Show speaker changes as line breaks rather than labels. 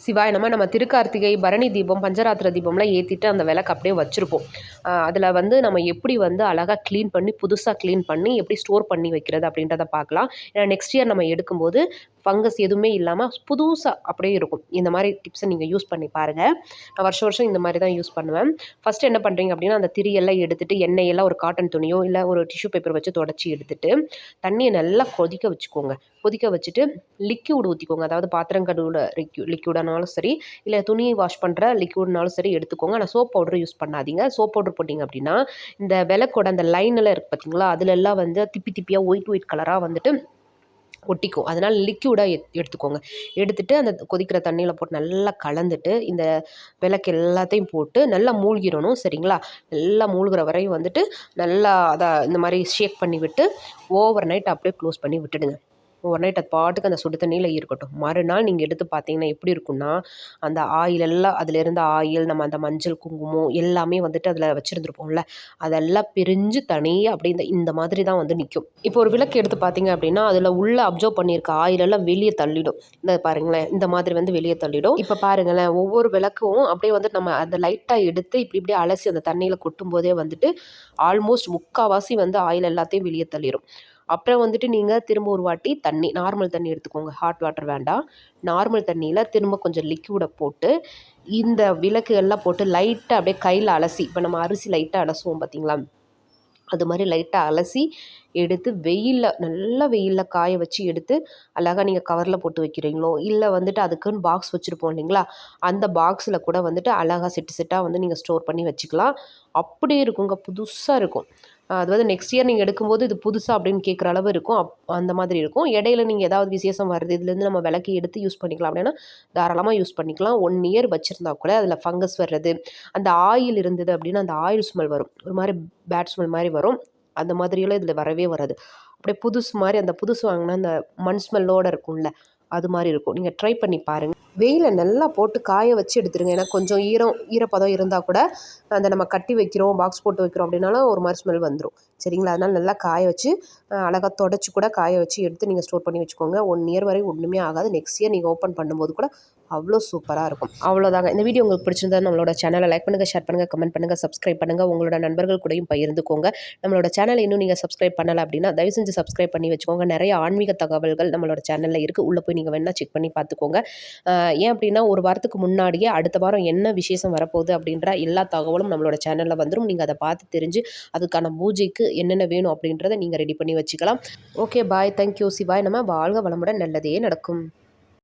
சிவாய நம்ம நம்ம திருக்கார்த்திகை பரணி தீபம் பஞ்சராத்திர தீபம்லாம் ஏற்றிட்டு அந்த விளக்கு அப்படியே வச்சுருப்போம். அதில் வந்து நம்ம எப்படி வந்து அழகாக க்ளீன் பண்ணி புதுசாக க்ளீன் பண்ணி எப்படி ஸ்டோர் பண்ணி வைக்கிறது அப்படின்றத பார்க்கலாம். ஏன்னா நெக்ஸ்ட் இயர் நம்ம எடுக்கும்போது ஃபங்கஸ் எதுவுமே இல்லாமல் புதுசாக அப்படியே இருக்கும். இந்த மாதிரி டிப்ஸை நீங்கள் யூஸ் பண்ணி பாருங்கள் நான் வருஷம் வருஷம் இந்த மாதிரி தான் யூஸ் பண்ணுவேன். ஃபஸ்ட்டு என்ன பண்ணுறீங்க அப்படின்னா அந்த திரியெல்லாம் எடுத்துகிட்டு எண்ணெயெல்லாம் ஒரு காட்டன் துணியோ இல்லை ஒரு டிஷ்யூ பேப்பர் வச்சு தொடச்சி எடுத்துகிட்டு தண்ணியை நல்லா கொதிக்க வச்சுக்கோங்க. கொதிக்க வச்சுட்டு லிக்யூடு ஊற்றிக்கோங்க அதாவது பாத்திரம் கழுவுல லிக்யூ லிக்யூடானாலும் சரி இல்லை துணி வாஷ் பண்ணுற லிக்யூட்னாலும் சரி எடுத்துக்கோங்க. ஆனால் சோப் பவுடர் யூஸ் பண்ணாதீங்க. சோப் பவுடர் போட்டிங்க அப்படின்னா இந்த விளக்கோட அந்த லைனில் இருக்குது பார்த்தீங்களா அதுலெல்லாம் வந்து திப்பி திப்பியாக ஒயிட் ஒயிட் கலராக வந்துட்டு ஒட்டிக்கும். அதனால் லிக்யூடாக எடுத்துக்கோங்க. எடுத்துகிட்டு அந்த கொதிக்கிற தண்ணியில் போட்டு நல்லா கலந்துட்டு இந்த விளக்கு எல்லாத்தையும் போட்டு நல்லா மூழ்கிடணும் சரிங்களா? நல்லா மூழ்கிற வரையும் வந்துட்டு நல்லா அதை இந்த மாதிரி ஷேக் பண்ணி விட்டு ஓவர் நைட் அப்படியே க்ளோஸ் பண்ணி விட்டுடுங்க. ஓவர் நைட் அது பாட்டுக்கு அந்த சுடு தண்ணியில் இருக்கட்டும். மறுநாள் நீங்கள் எடுத்து பார்த்தீங்கன்னா எப்படி இருக்கும்னா அந்த ஆயில் எல்லாம் அதில் இருந்த ஆயில் நம்ம அந்த மஞ்சள் குங்குமம் எல்லாமே வந்துட்டு அதில் வச்சுருந்துருப்போம்ல அதெல்லாம் பிரிஞ்சு தனியாக அப்படி இந்த இந்த மாதிரி தான் வந்து நிற்கும் இப்போ ஒரு விளக்கு எடுத்து பார்த்தீங்க அப்படின்னா அதில் உள்ளே அப்சர்வ் பண்ணியிருக்க ஆயில் எல்லாம் வெளியே தள்ளிடும். இந்த பாருங்களேன் இந்த மாதிரி வந்து வெளியே தள்ளிடும். இப்போ பாருங்களேன் ஒவ்வொரு விளக்கும் அப்படியே வந்து நம்ம அந்த லைட்டாக எடுத்து இப்படி இப்படி அலசி அந்த தண்ணியில் கொட்டும் போதே வந்துட்டு ஆல்மோஸ்ட் முக்கால்வாசி வந்து ஆயில் எல்லாத்தையும் வெளியே தள்ளிடும் அப்புறம் வந்துட்டு நீங்கள் திரும்ப ஒரு வாட்டி தண்ணி நார்மல் தண்ணி எடுத்துக்கோங்க. ஹாட் வாட்டர் வேண்டாம். நார்மல் தண்ணியில் திரும்ப கொஞ்சம் லிக்யூடை போட்டு இந்த விளக்கு எல்லாம் போட்டு லைட்டாக அப்படியே கையில் அலசி இப்போ நம்ம அரிசி லைட்டாக அலசுவோம் பார்த்தீங்களா அது மாதிரி லைட்டாக அலசி எடுத்து வெயிலில் நல்லா வெயிலில் காய வச்சு எடுத்து அழகாக நீங்கள் கவரில் போட்டு வைக்கிறீங்களோ இல்லை வந்துட்டு அதுக்குன்னு பாக்ஸ் வச்சுருப்போம் இல்லைங்களா? அந்த பாக்ஸில் கூட வந்துட்டு அழகாக செட்டு செட்டாக வந்து நீங்கள் ஸ்டோர் பண்ணி வச்சுக்கலாம். அப்படியே இருக்குங்க. புதுசாக இருக்கும். அது வந்து நெக்ஸ்ட் இயர் நீங்கள் எடுக்கும்போது இது புதுசாக அப்படின்னு கேட்குற அளவு இருக்கும். அப் அந்த மாதிரி இருக்கும். இடையில நீங்கள் ஏதாவது விசேஷம் வருது இதுலேருந்து நம்ம விளக்கி எடுத்து யூஸ் பண்ணிக்கலாம். அப்படின்னா தாராளமாக யூஸ் பண்ணிக்கலாம். ஒன் இயர் வச்சுருந்தா கூட அதில் ஃபங்கஸ் வர்றது அந்த ஆயில் இருந்தது அப்படின்னா அந்த ஆயில் ஸ்மெல் வரும். ஒரு மாதிரி பேட் ஸ்மெல் மாதிரி வரும். அந்த மாதிரியெல்லாம் இதில் வரவே வராது. அப்படியே புதுசு மாதிரி அந்த புதுசு வாங்கினா அந்த மண் ஸ்மெல்லோடு இருக்கும்ல அது மாதிரி இருக்கும். நீங்கள் ட்ரை பண்ணி பாருங்கள் வெயிலில் நல்லா போட்டு காய வச்சு எடுத்துருங்க. ஏன்னா கொஞ்சம் ஈரம் ஈரப்பதம் இருந்தால் கூட அந்த நம்ம கட்டி வைக்கிறோம் பாக்ஸ் போட்டு வைக்கிறோம் அப்படின்னாலும் ஒரு மாதிரி ஸ்மெல் வந்துடும் சரிங்களா? அதனால் நல்லா காய வச்சு அழகாக தொடச்சி கூட காய வச்சு எடுத்து நீங்கள் ஸ்டோர் பண்ணி வச்சுக்கோங்க. ஒன் இயர் வரை ஒன்றுமே ஆகாது. நெக்ஸ்ட் இயர் நீங்கள் ஓப்பன் பண்ணும்போது கூட அவ்வளோ சூப்பராக இருக்கும். அவ்வளோதாங்க. இந்த வீடியோ உங்களுக்கு பிடிச்சிருந்தா நம்மளோட சேனலை லைக் பண்ணுங்கள் ஷேர் பண்ணுங்கள் கமெண்ட் பண்ணுங்கள் சப்ஸ்கிரைப் பண்ணுங்கள் உங்களோட நண்பர்கள் கூடயும் பகிர்ந்துக்கோங்க. நம்மளோட சேனலை இன்னும் நீங்கள் சப்ஸ்கிரைப் பண்ணலை அப்படின்னா தயவு செஞ்சு சப்ஸ்கிரைப் பண்ணி வச்சுக்கோங்க. நிறைய ஆன்மீக தகவல்கள் நம்மளோட சேனலில் இருக்குது உள்ளே போய் நீங்கள் வேணால் செக் பண்ணி பார்த்துக்கோங்க. ஏன் அப்படின்னா ஒரு வாரத்துக்கு முன்னாடியே அடுத்த வாரம் என்ன விசேஷம் வரப்போகுது அப்படின்ற எல்லா தகவலும் நம்மளோட சேனலில் வந்துடும் நீங்கள் அதை பார்த்து தெரிஞ்சு அதுக்கான பூஜைக்கு என்னென்ன வேணும் அப்படின்றத நீங்கள் ரெடி பண்ணி வச்சுக்கலாம். ஓகே பாய் தேங்க்யூ சிவாய் நம்ம வாழ்க வளமுடன். நல்லதே நடக்கும்.